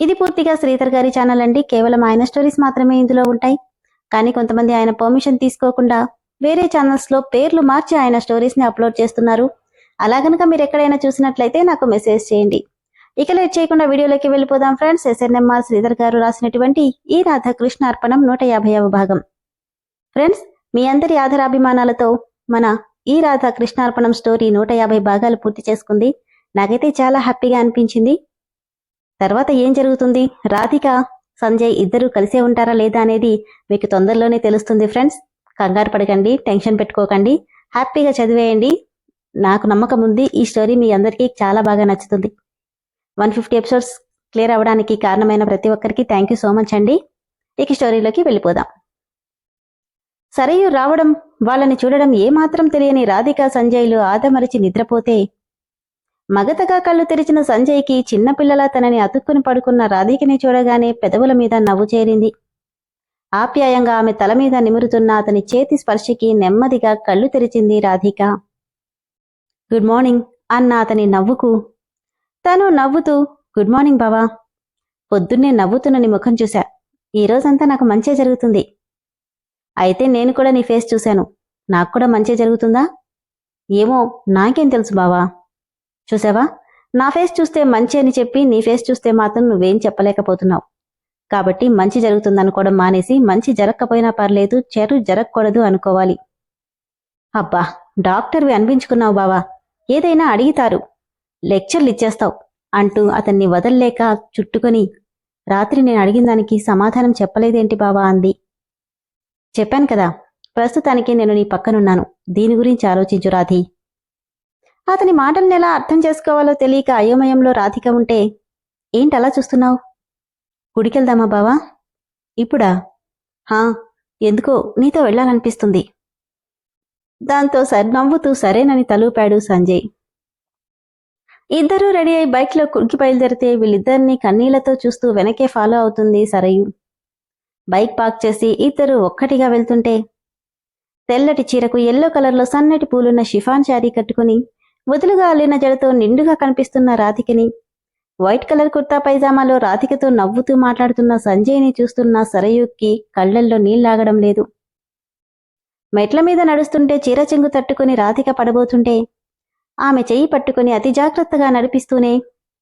ఇది పూర్తిగా శ్రీధర్ గారి ఛానల్ అండి. కేవలం ఆయన స్టోరీస్ మాత్రమే ఇందులో ఉంటాయి. కానీ కొంతమంది ఆయన పర్మిషన్ తీసుకోకుండా వేరే ఛానల్స్లో పేర్లు మార్చి ఆయన స్టోరీస్ని అప్లోడ్ చేస్తున్నారు. అలా గనక మీరు ఎక్కడైనా చూసినట్లయితే నాకు మెసేజ్ చేయండి. ఇక లేట్ చేయకుండా వీడియోలోకి వెళ్ళిపోదాం ఫ్రెండ్స్ ఎస్ఎన్ఎంఆర్ శ్రీధర్ గారు రాసినటువంటి ఈ రాధాకృష్ణ అర్పణం నూట యాభైవ భాగం. ఫ్రెండ్స్ మీ అందరి ఆధారాభిమానాలతో మన ఈ రాధా కృష్ణార్పణం స్టోరీ నూట యాభై భాగాలు పూర్తి చేసుకుంది. నాకైతే చాలా హ్యాపీగా అనిపించింది. తర్వాత ఏం జరుగుతుంది? రాధిక సంజయ్ ఇద్దరు కలిసే ఉంటారా లేదా అనేది మీకు తొందరలోనే తెలుస్తుంది ఫ్రెండ్స్. కంగారు పడకండి టెన్షన్ పెట్టుకోకండి. హ్యాపీగా చదివేయండి. నాకు నమ్మకం ఉంది. ఈ స్టోరీ మీ అందరికీ చాలా బాగా నచ్చుతుంది. వన్ ఫిఫ్టీ ఎపిసోడ్స్ క్లియర్ అవ్వడానికి కారణమైన ప్రతి ఒక్కరికి థ్యాంక్ యూ సో మచ్ అండి. ఇక స్టోరీలోకి వెళ్ళిపోదాం. సరయు రావడం వాళ్ళని చూడడం ఏమాత్రం తెలియని రాధిక సంజయ్లు ఆదమరిచి నిద్రపోతే మగతగా కళ్ళు తెరిచిన సంజయ్కి చిన్నపిల్లలా తనని అతుక్కుని పడుకున్న రాధికని చూడగానే పెదవుల మీద నవ్వు చేరింది. ఆప్యాయంగా ఆమె తల మీద నిమురుతున్న అతని చేతి స్పర్శకి నెమ్మదిగా కళ్ళు తెరిచింది రాధిక. గుడ్ మార్నింగ్ అన్న అతని నవ్వుకు. తను నవ్వుతూ గుడ్ మార్నింగ్ బావా. పొద్దున్నే నవ్వుతున్న నీ ముఖం చూశా. ఈ రోజంతా నాకు మంచే జరుగుతుంది. అయితే నేను కూడా నీ ఫేస్ చూశాను. నాకు కూడా మంచే జరుగుతుందా? ఏమో నాకేం తెలుసు బావా. చూసావా? నా ఫేస్ చూస్తే మంచి అని చెప్పి నీ ఫేస్ చూస్తే మాత్రం నువ్వేం చెప్పలేకపోతున్నావు. కాబట్టి మంచి జరుగుతుందనుకోవడం మానేసి మంచి జరగకపోయినా పర్లేదు చెడు జరగకూడదు అనుకోవాలి. అబ్బా డాక్టర్వి అనిపించుకున్నావు బావా. ఏదైనా అడిగితారు. లెక్చర్లు ఇచ్చేస్తావు అంటూ అతన్ని వదల్లేక చుట్టుకొని రాత్రి నేను అడిగిన దానికి సమాధానం చెప్పలేదేంటి బావా అంది. చెప్పాను కదా ప్రస్తుతానికి నేను నీ పక్కనున్నాను. దీని గురించి ఆలోచించు రాధీ. అతని మాటల్ని ఎలా అర్థం చేసుకోవాలో తెలియక అయోమయంలో రాధిక ఉంటే ఏంటలా చూస్తున్నావు? గుడికెళ్దామా బావా? ఇప్పుడా? హా ఎందుకో నీతో వెళ్ళాలనిపిస్తుంది. దాంతో సరి నవ్వుతూ సరేనని తలూపాడు సంజయ్. ఇద్దరూ రెడీ అయి బైక్లో కుడికి బయలుదేరితే వీళ్ళిద్దరిని కన్నీళ్ళతో చూస్తూ వెనకే ఫాలో అవుతుంది సరయు. బైక్ పార్క్ చేసి ఇద్దరు ఒక్కటిగా వెళ్తుంటే తెల్లటి చీరకు ఎల్లో కలర్లో సన్నటి పూలున్న షిఫాన్ శారీ కట్టుకుని వదులుగా అల్లిన జడతో నిండుగా కనిపిస్తున్న రాధికని వైట్ కలర్ కుర్తా పైజామాలో రాధికతో నవ్వుతూ మాట్లాడుతున్న సంజయ్ని చూస్తున్న సరయుక్కి కళ్ళల్లో నీళ్ళాగడం లేదు. మెట్ల మీద నడుస్తుంటే చీర చెంగు తట్టుకుని రాధిక పడబోతుంటే ఆమె చెయ్యి పట్టుకుని అతి జాగ్రత్తగా నడిపిస్తూనే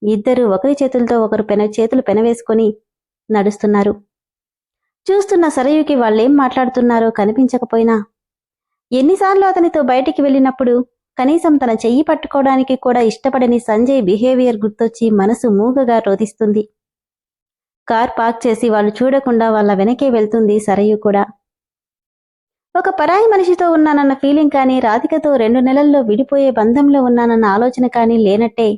ఇద్దరు ఒకరి చేతులతో ఒకరు పెన చేతులు పెనవేసుకొని నడుస్తున్నారు. చూస్తున్న సరయుకి వాళ్ళేం మాట్లాడుతున్నారో కనిపించకపోయినా ఎన్నిసార్లు అతనితో బయటికి వెళ్ళినప్పుడు కనీసం తన చెయ్యి పట్టుకోవడానికి కూడా ఇష్టపడని సంజయ్ బిహేవియర్ గుర్తొచ్చి మనసు మూగగా రోధిస్తుంది. కార్ పార్క్ చేసి వాళ్ళు చూడకుండా వాళ్ళ వెనకే వెళ్తుంది సరయు కూడా. ఒక పరాయి మనిషితో ఉన్నానన్న ఫీలింగ్ కానీ రాధికతో రెండు నెలల్లో విడిపోయే బంధంలో ఉన్నానన్న ఆలోచన కానీ లేనట్టే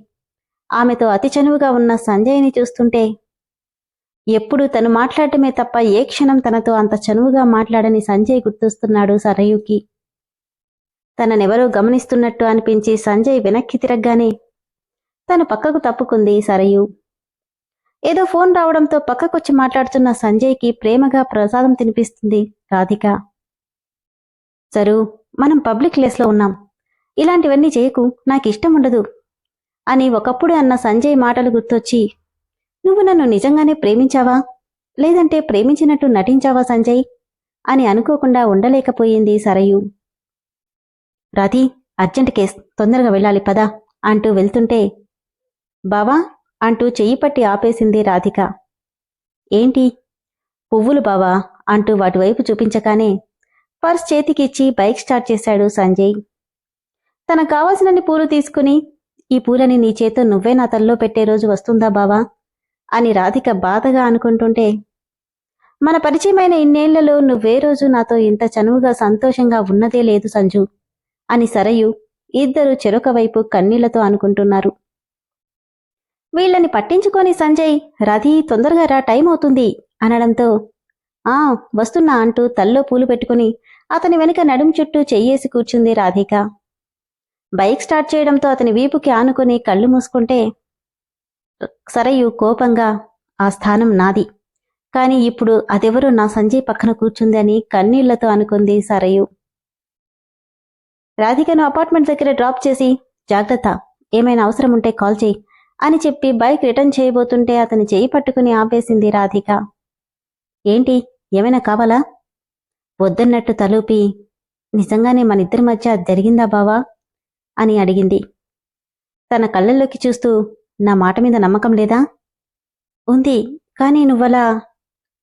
ఆమెతో అతి చనువుగా ఉన్న సంజయ్ని చూస్తుంటే ఎప్పుడు తను మాట్లాడటమే తప్ప ఏ క్షణం తనతో అంత చనువుగా మాట్లాడని సంజయ్ గుర్తొస్తున్నాడు సరయుకి. తననెవరో గమనిస్తున్నట్టు అనిపించి సంజయ్ వెనక్కి తిరగగానే తను పక్కకు తప్పుకుంది సరయు. ఏదో ఫోన్ రావడంతో పక్కకొచ్చి మాట్లాడుతున్న సంజయ్కి ప్రేమగా ప్రసాదం తినిపిస్తుంది రాధిక. సరు మనం పబ్లిక్ ప్లేస్లో ఉన్నాం. ఇలాంటివన్నీ చేయకు నాకు ఇష్టం ఉండదు అని ఒకప్పుడు అన్న సంజయ్ మాటలు గుర్తొచ్చి నువ్వు నన్ను నిజంగానే ప్రేమించావా? లేదంటే ప్రేమించినట్టు నటించావా సంజయ్? అని అనుకోకుండా ఉండలేకపోయింది సరయు. Radhi urgent case. తొందరగా వెళ్ళాలి పదా అంటూ వెళ్తుంటే బావా అంటూ చెయ్యి పట్టి ఆపేసింది రాధిక. ఏంటి? పువ్వులు బావా అంటూ వాటివైపు చూపించగానే పర్స్ చేతికిచ్చి బైక్ స్టార్ట్ చేశాడు సంజయ్. తనకు కావాల్సినన్ని పూలు తీసుకుని ఈ పూలని నీ చేతో నువ్వే నా తల్లో పెట్టే రోజు వస్తుందా బావా? అని రాధిక బాధగా అనుకుంటుంటే మన పరిచయమైన ఇన్నేళ్ళలో నువ్వే రోజు నాతో ఇంత చనువుగా సంతోషంగా ఉన్నదే లేదు సంజు. అని సరయు ఇద్దరు చెరొక వైపు కన్నీళ్ళతో అనుకుంటున్నారు. వీళ్ళని పట్టించుకొని సంజయ్ రథి తొందరగా రా టైం అవుతుంది అనడంతో ఆ వస్తున్నా అంటూ తల్లో పూలు పెట్టుకుని అతని వెనుక నడుం చుట్టూ చెయ్యేసి కూర్చుంది రాధిక. బైక్ స్టార్ట్ చేయడంతో అతని వీపుకి ఆనుకుని కళ్ళు మూసుకుంటే సరయు కోపంగా ఆ స్థానం నాది. కాని ఇప్పుడు అదెవరో నా సంజయ్ పక్కన కూర్చుందని కన్నీళ్ళతో అనుకుంది సరయు. రాధికను అపార్ట్మెంట్ దగ్గర డ్రాప్ చేసి జాగ్రత్త ఏమైనా అవసరం ఉంటే కాల్ చేయి అని చెప్పి బైక్ రిటర్న్ చేయబోతుంటే అతని చేయి పట్టుకుని ఆపేసింది రాధిక. ఏంటి ఏమైనా కావాలా? వద్దన్నట్టు తలూపి నిజంగానే మనిద్దరి మధ్య జరిగిందా బావా? అని అడిగింది. తన కళ్ళల్లోకి చూస్తూ నా మాట మీద నమ్మకం లేదా? ఉంది కానీ నువ్వలా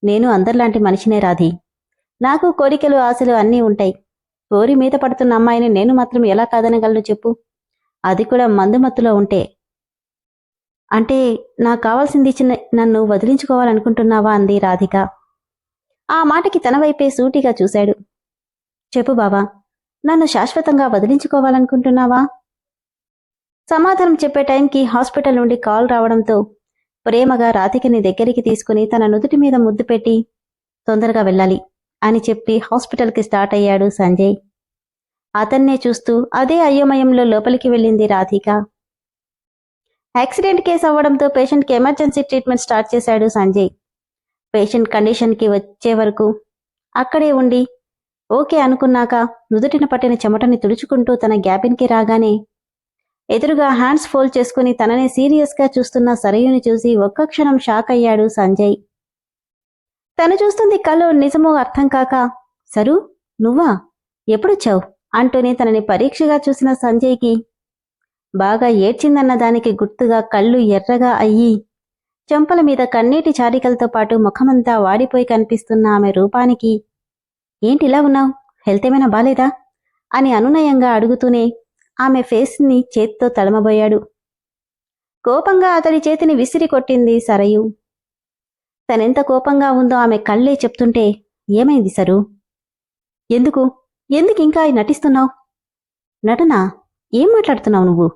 నేను అందరిలాంటి మనిషినే రాధి. నాకు కోరికలు ఆశలు అన్నీ ఉంటాయి. కోరి మీద పడుతున్న అమ్మాయిని నేను మాత్రం ఎలా కాదనగలను చెప్పు? అది కూడా మందుమత్తులో ఉంటే. అంటే నాకు కావాల్సింది ఇచ్చిన నన్ను వదిలించుకోవాలనుకుంటున్నావా అంది రాధిక. ఆ మాటకి తన వైపే సూటిగా చూశాడు. చెప్పు బావా నన్ను శాశ్వతంగా వదిలించుకోవాలనుకుంటున్నావా? సమాధానం చెప్పే టైంకి హాస్పిటల్ నుండి కాల్ రావడంతో ప్రేమగా రాధికని దగ్గరికి తీసుకుని తన నుదుటి మీద ముద్దు పెట్టి తొందరగా వెళ్ళాలి. అని చెప్పి హాస్పిటల్కి స్టార్ట్ అయ్యాడు సంజయ్. అతన్నే చూస్తూ అదే అయోమయంలో లోపలికి వెళ్ళింది రాధిక. యాక్సిడెంట్ కేసు అవ్వడంతో పేషెంట్కి ఎమర్జెన్సీ ట్రీట్మెంట్ స్టార్ట్ చేశాడు సంజయ్. పేషెంట్ కండిషన్కి వచ్చే వరకు అక్కడే ఉండి ఓకే అనుకున్నాక నుదుటిన పట్టిన చెమటని తుడుచుకుంటూ తన గ్యాబిన్కి రాగానే ఎదురుగా హ్యాండ్స్ ఫోల్డ్ చేసుకుని తననే సీరియస్గా చూస్తున్న సరయుని చూసి ఒక్క క్షణం షాక్ అయ్యాడు సంజయ్. తను చూస్తుంది కళ్ళు నిజమో అర్థం కాక సరు నువ్వా? ఎప్పుడొచ్చావు? అంటూనే తనని పరీక్షగా చూసిన సంజయ్కి బాగా ఏడ్చిందన్న దానికి గుర్తుగా కళ్ళు ఎర్రగా అయ్యి చెంపల మీద కన్నీటి చారికలతో పాటు ముఖమంతా వాడిపోయి కనిపిస్తున్న ఆమె రూపానికి ఏంటిలా ఉన్నావు? హెల్త్ ఏమైనా బాలేదా? అని అనునయంగా అడుగుతూనే ఆమె ఫేస్ని చేత్తో తడమబోయాడు కోపంగా అతడి చేతిని విసిరి కొట్టింది సరయు. తనెంత కోపంగా ఉందో ఆమె కళ్ళే చెప్తుంటే ఏమైంది సరు? ఎందుకు? ఎందుకు ఇంకా నటిస్తున్నావు? నటన? ఏం మాట్లాడుతున్నావు నువ్వు?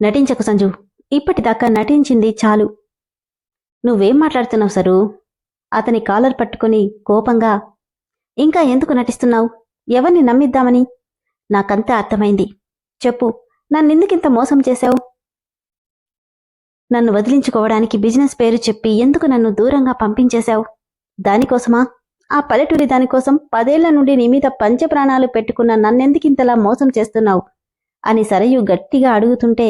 నటించకు సంజు. ఇప్పటిదాకా నటించింది చాలు. నువ్వేం మాట్లాడుతున్నావు సరు? అతని కాలర్ పట్టుకుని కోపంగా ఇంకా ఎందుకు నటిస్తున్నావు? ఎవరిని నమ్మిద్దామని? నాకంతా అర్థమైంది. చెప్పు. నన్నెందుకింత మోసం చేశావు? నన్ను వదిలించుకోవడానికి బిజినెస్ పేరు చెప్పి ఎందుకు నన్ను దూరంగా పంపించేశావు? దానికోసమా? ఆ పల్లెటూరి దానికోసం పదేళ్ళ నుండి నీ మీద పంచప్రాణాలు పెట్టుకున్న నన్నెందుకింతలా మోసం చేస్తున్నావు? అని సరయు గట్టిగా అడుగుతుంటే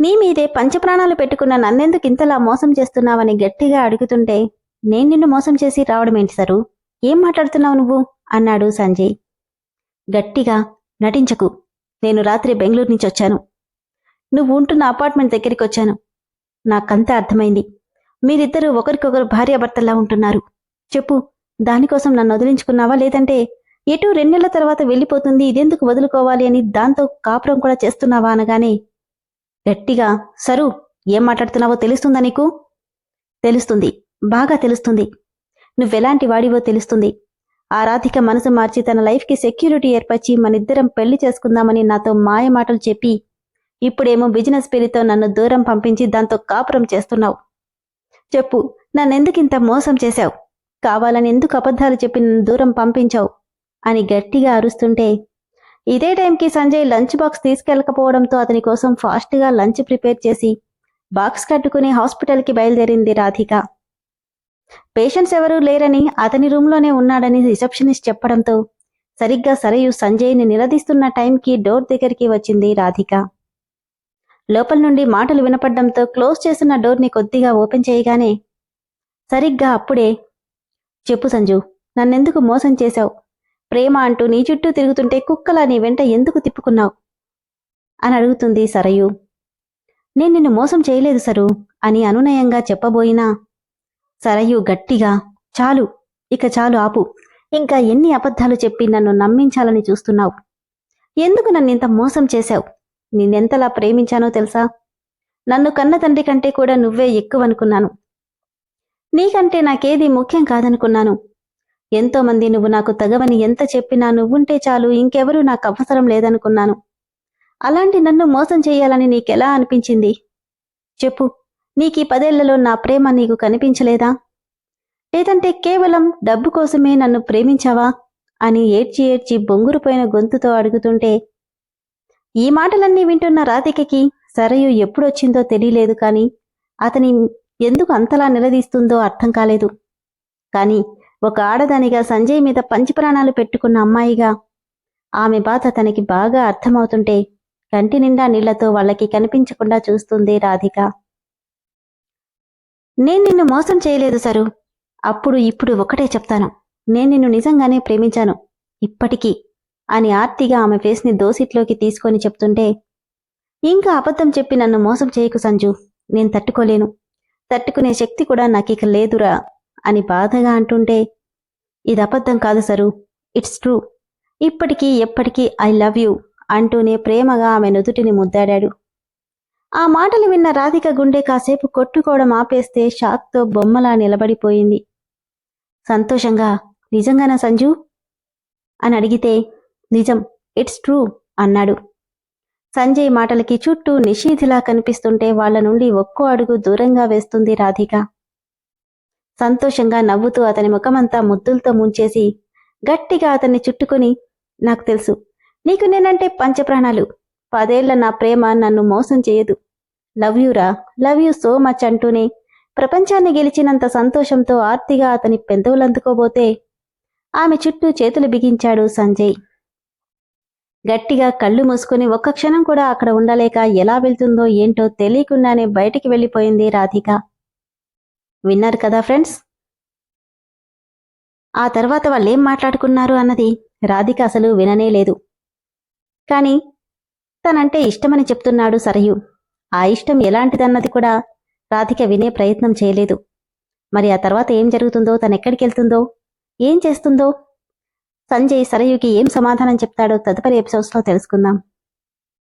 నీ మీదే పంచప్రాణాలు పెట్టుకున్న నన్నెందుకు ఇంతలా మోసం చేస్తున్నావని గట్టిగా అడుగుతుంటే నేను నిన్ను మోసం చేసి రావడమేంటి సరు? ఏం మాట్లాడుతున్నావు నువ్వు? అన్నాడు సంజయ్. గట్టిగా నటించకు. నేను రాత్రి బెంగళూరు నుంచి వచ్చాను. నువ్వు ఉంటున్న అపార్ట్మెంట్ దగ్గరికి వచ్చాను నాకంతా అర్థమైంది. మీరిద్దరూ ఒకరికొకరు భార్యాభర్తల్లా ఉంటున్నారు. చెప్పు దానికోసం నన్ను వదిలించుకున్నావా లేదంటే ఎటు రెండేళ్ళ తర్వాత వెళ్ళిపోతుంది ఇదెందుకు వదులుకోవాలి అని దాంతో కాపురం కూడా చేస్తున్నావా అనగానే గట్టిగా సరు ఏం మాట్లాడుతున్నావో తెలుస్తుందా నీకు? తెలుస్తుంది బాగా తెలుస్తుంది. నువ్వెలాంటి వాడివో తెలుస్తుంది. ఆ రాధిక మనసు మార్చి తన లైఫ్కి సెక్యూరిటీ ఏర్పరిచి మనిద్దరం పెళ్ళి చేసుకుందామని నాతో మాయ మాటలు చెప్పి ఇప్పుడేమో బిజినెస్ పేరుతో నన్ను దూరం పంపించి దాంతో కాపురం చేస్తున్నావు. చెప్పు నన్నెందుకింత మోసం చేశావు? కావాలని ఎందుకు అబద్ధాలు చెప్పి నన్ను దూరం పంపించావు? అని గట్టిగా అరుస్తుంటే ఇదే టైంకి సంజయ్ లంచ్ బాక్స్ తీసుకెళ్ళకపోవడంతో అతని కోసం ఫాస్ట్గా లంచ్ ప్రిపేర్ చేసి బాక్స్ కట్టుకుని హాస్పిటల్కి బయలుదేరింది రాధిక. పేషెంట్స్ ఎవరూ లేరని అతని రూమ్లోనే ఉన్నాడని రిసెప్షనిస్ట్ చెప్పడంతో సరిగ్గా సరయు సంజయ్ని నిలదీస్తున్న టైంకి డోర్ దగ్గరికి వచ్చింది రాధిక. లోపల నుండి మాటలు వినపడ్డంతో క్లోజ్ చేసిన డోర్ని కొద్దిగా ఓపెన్ చేయగానే సరిగ్గా అప్పుడే చెప్పు సంజు నన్నెందుకు మోసం చేశావు? ప్రేమ అంటూ నీ చుట్టూ తిరుగుతుంటే కుక్కలా నీ వెంట ఎందుకు తిప్పుకున్నావు? అని అడుగుతుంది సరయు. నేను నిన్ను మోసం చేయలేదు సరు అని అనునయంగా చెప్పబోయినా సరయు గట్టిగా చాలు ఇక చాలు ఆపు. ఇంకా ఎన్ని అబద్ధాలు చెప్పి నన్ను నమ్మించాలని చూస్తున్నావు? ఎందుకు నన్ను ఇంత మోసం చేశావు? నిన్నెంతలా ప్రేమించానో తెలుసా? నన్ను కన్న తండ్రి కంటే కూడా నువ్వే ఎక్కువనుకున్నాను. నీకంటే నాకేది ముఖ్యం కాదనుకున్నాను. ఎంతోమంది నువ్వు నాకు తగవని ఎంత చెప్పినా నువ్వుంటే చాలు ఇంకెవరూ నాకు అవసరం లేదనుకున్నాను. అలాంటి నన్ను మోసం చేయాలని నీకెలా అనిపించింది? చెప్పు నీకీ పదేళ్ళలో నా ప్రేమ నీకు కనిపించలేదా? లేదంటే కేవలం డబ్బు కోసమే నన్ను ప్రేమించావా? అని ఏడ్చి ఏడ్చి బొంగురుపోయిన గొంతుతో అడుగుతుంటే ఈ మాటలన్నీ వింటున్న రాధికకి సరయు ఎప్పుడొచ్చిందో తెలియలేదు కాని అతని ఎందుకు అంతలా నిలదీస్తుందో అర్థం కాలేదు. కాని ఒక ఆడదానిగా సంజయ్ మీద పంచప్రాణాలు పెట్టుకున్న అమ్మాయిగా ఆమె బాధ తనకి బాగా అర్థమవుతుంటే కంటి నిండా నీళ్ళతో వాళ్ళకి కనిపించకుండా చూస్తుంది రాధిక. నేను నిన్ను మోసం చేయలేదు సరు. అప్పుడు ఇప్పుడు ఒకటే చెప్తాను. నేను నిన్ను నిజంగానే ప్రేమించాను. ఇప్పటికీ అని ఆర్తిగా ఆమె ఫేస్ని దోసిట్లోకి తీసుకొని చెప్తుంటే ఇంకా అబద్ధం చెప్పి నన్ను మోసం చేయకు సంజు. నేను తట్టుకోలేను. తట్టుకునే శక్తి కూడా నాకిక లేదురా అని బాధగా అంటుంటే ఇది అబద్ధం కాదు సరు. It's true. ఇప్పటికీ ఎప్పటికీ ఐ లవ్ యూ అంటూనే ప్రేమగా ఆమె నుదుటిని ముద్దాడాడు. ఆ మాటలు విన్న రాధిక గుండె కాసేపు కొట్టుకోవడం ఆపేస్తే షాక్తో బొమ్మలా నిలబడిపోయింది. సంతోషంగా? నిజంగానా సంజు? అని అడిగితే నిజం ఇట్స్ ట్రూ అన్నాడు. సంజయ్ మాటలకి చుట్టూ నిషీధిలా కనిపిస్తుంటే వాళ్ళ నుండి ఒక్కో అడుగు దూరంగా వేస్తుంది రాధిక. సంతోషంగా నవ్వుతూ అతని ముఖమంతా ముద్దులతో ముంచేసి గట్టిగా అతన్ని చుట్టుకుని నాకు తెలుసు నీకు నేనంటే పంచప్రాణాలు. పదేళ్ళ నా ప్రేమ నన్ను మోసం చేయదు. లవ్ యూరా లవ్ యూ సో మచ్ అంటూనే ప్రపంచాన్ని గెలిచినంత సంతోషంతో ఆర్తిగా అతని పెందవులందుకోబోతే ఆమె చుట్టూ చేతులు బిగించాడు సంజయ్. గట్టిగా కళ్ళు మూసుకుని ఒక్క క్షణం కూడా అక్కడ ఉండలేక ఎలా వెళ్తుందో ఏంటో తెలియకుండానే బయటికి వెళ్ళిపోయింది రాధిక. విన్నారు కదా ఫ్రెండ్స్? ఆ తర్వాత వాళ్ళేం మాట్లాడుకున్నారు అన్నది రాధిక అసలు విననే లేదు. కాని తనంటే ఇష్టమని చెప్తున్నాడు సరయు. ఆ ఇష్టం ఎలాంటిదన్నది కూడా రాధిక వినే ప్రయత్నం చేయలేదు. మరి ఆ తర్వాత ఏం జరుగుతుందో తనెక్కడికి వెళ్తుందో ఏం చేస్తుందో సంజయ్ సరయుకి ఏం సమాధానం చెప్తాడో తదుపరి ఎపిసోడ్స్లో తెలుసుకుందాం.